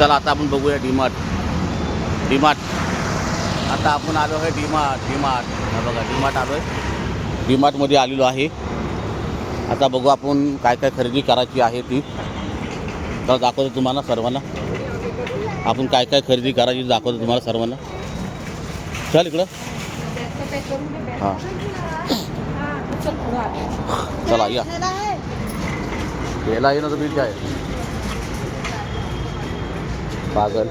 चला आता आपण बघूया डीमार्ट. डीमार्ट. आता आपण आलो आहे डीमार्ट डीमार्ट. हा बघा डीमार्ट आलो आहे. डीमार्टमध्ये आलेलो आहे. आता बघू आपण काय काय खरेदी करायची आहे ती. तर दाखवतो तुम्हाला सर्वांना. आपण काय काय खरेदी करायची दाखवतो तुम्हाला सर्वांना. चल इकडं. हां. चला या. याला येणं तर बिल काय? पागल।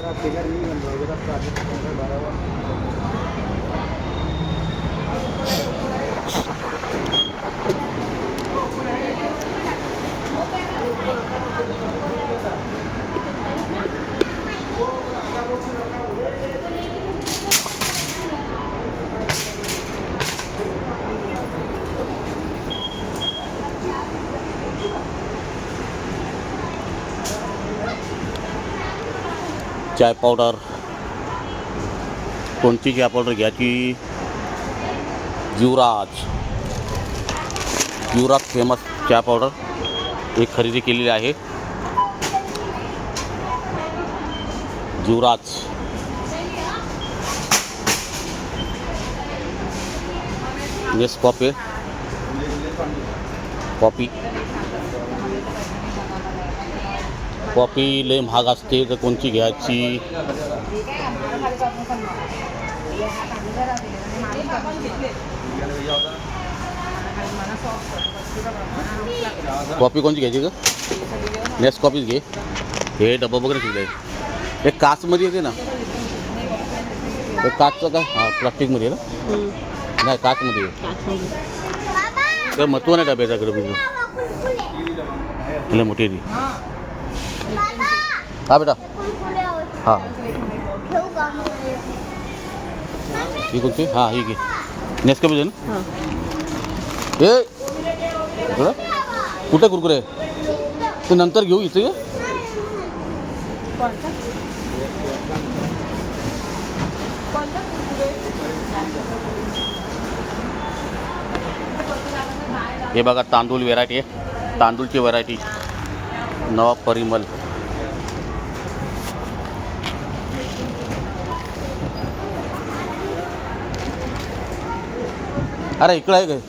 चाय पावडर कोणती चाय पावडर घ्यायची युवराज। युवराज फ़ेमस चाय पावडर एक खरेदी केलेली आहे युवराज। नेस कॉफ़ी कॉफ़ी कॉफ़ी लय महाग असते तर कोणची घ्यायची? कॉफ़ी कोणची घ्यायची का नेस कॉफीच घे. हे डब्बा वगैरे आहे हे काचमध्ये येते ना. हे काचचं का हाँ प्लास्टिकमध्ये ना? नाही काचमध्ये तर महत्व नाही डब्याच्याकडे लय मोठी ती. हा बेटा. हां. ही कोणती? हां ही घे. नेसकॉफी ना. ए! इकडं कुठे कुरकुरे? ते नंतर घेऊ इथे. ये. हे बघा तांदूळ व्हेरायटी आहे. तांदूळची व्हरायटी नवा परिमल. अरे इकडं आहे काय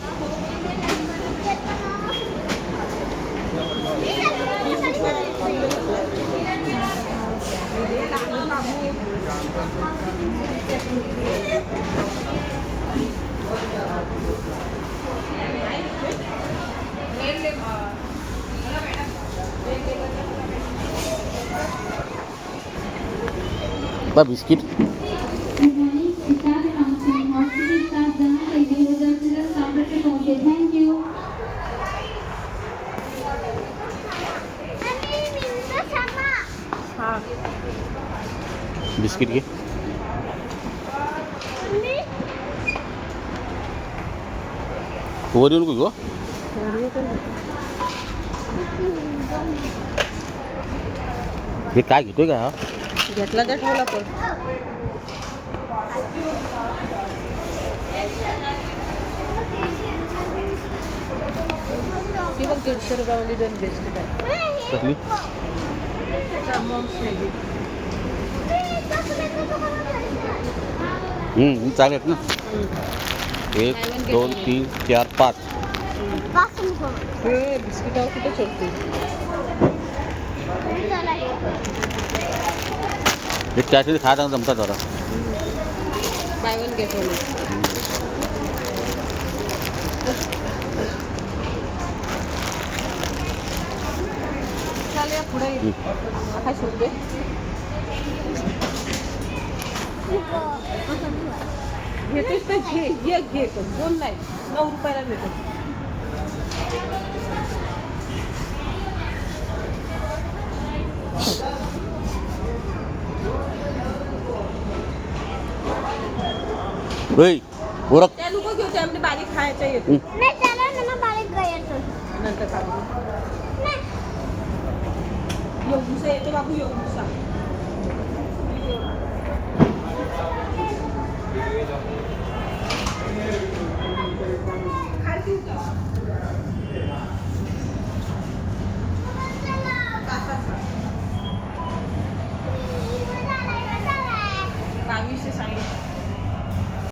बा बिस्किट बिस्किट वर येऊन नको घेऊ हे काय घेतोय का हा? घेतला तर ठेवला पण ती बघ दीडशे रुपयामध्ये दोन बिस्किट आहे चालेल ना? एक दोन तीन चार पाच. बिस्किटावर कुठे चढते हे त्यासाठी जमतात जरा. Buy one get one. चालेल पुढे काय शोधते घेतेच तर घे घे घे पण दोन नाही नऊ रुपयाला भेटत त्या लोक घेऊ त्यामध्ये बारीक खायच्या येतो 有五折，对吧不用五折。